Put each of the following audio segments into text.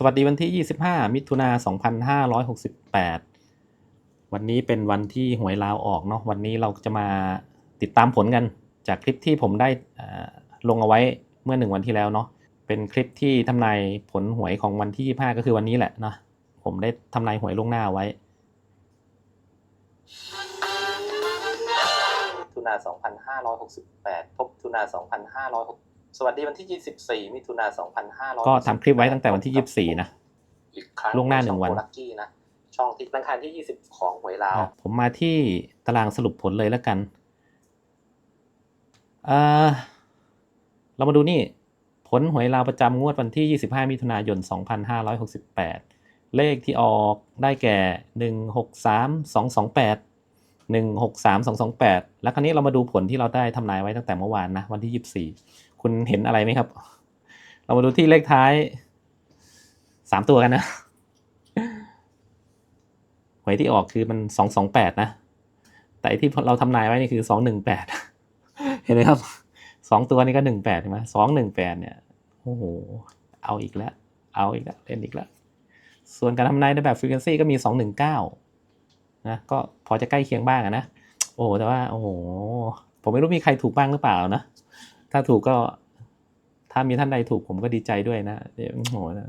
สวัสดีวันที่ 25 มิถุนา2568 วันนี้เป็นวันที่หวยลาวออกเนาะ วันนี้เราจะมาติดตามผลกัน จากคลิปที่ผมได้ลงเอาไว้เมื่อหนึ่งวันที่แล้วเนาะ เป็นคลิปที่ทำนายผลหวยของวันที่ 25 ก็คือวันนี้แหละเนาะ ผมได้ทำนายหวยล่วงหน้าไว้มิถุนา2568 พบมิถุนา2506 สวัสดีวันที่ 24 มิถุนา2500 ก็ทำคลิปไว้ตั้งแต่วันที่ 24 นะ อีกครั้งล่วงหน้าหนึ่งวันช่อโลักกี้นะ ช่องที่อังคารที่ 20 ของหวยลาวอะผมมาที่ตารางสรุปผลเลยแล้วกันอ่าเรามาดูนี่ ผลหวยลาวประจำงวดวันที่ 25 มิถุนายน 2568 เลขที่ออกได้แก่ 163228 163228 แล้วคราวนี้เรามาดูผลที่เราได้ทำนายไว้ตั้งแต่เมื่อวานนะ วันที่ 24 คุณเห็นอะไรไหมครับ เรามาดูที่เลขท้าย3ตัวกันนะหวยที่ออกคือมันสองสองแปดนะ แต่ที่เราทำนายไว้นี่คือสองหนึ่งแปดเห็นไหมครับสองตัวนี้ก็หนึ่งแปดใช่ไหมสองหนึ่งแปดเนี่ยโอ้โหเอาอีกแล้ว เอาอีกแล้วเล่นอีกแล้ว ส่วนการทำนายในแบบฟ r ี q u e n c y ก็มีสองหนึ่งเก้านะก็พอจะใกล้เคียงบ้างนะ โอ้แต่ว่า โอ้โห ผมไม่รู้มีใครถูกบ้างหรือเปล่านะ ถ้าถูกก็ ถ้ามีท่านใดถูกผมก็ดีใจด้วยนะเดี๋ยวโหนะ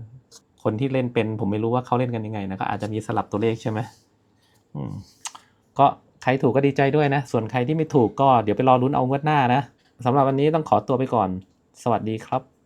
คนที่เล่นเป็น ผมไม่รู้ว่าเขาเล่นกันยังไงนะก็อาจจะมีสลับตัวเลขใช่ไหมอืมก็ใครถูกก็ดีใจด้วยนะ ส่วนใครที่ไม่ถูกก็เดี๋ยวไปรอลุ้นเอางวดหน้านะสำหรับวันนี้ต้องขอตัวไปก่อน สวัสดีครับ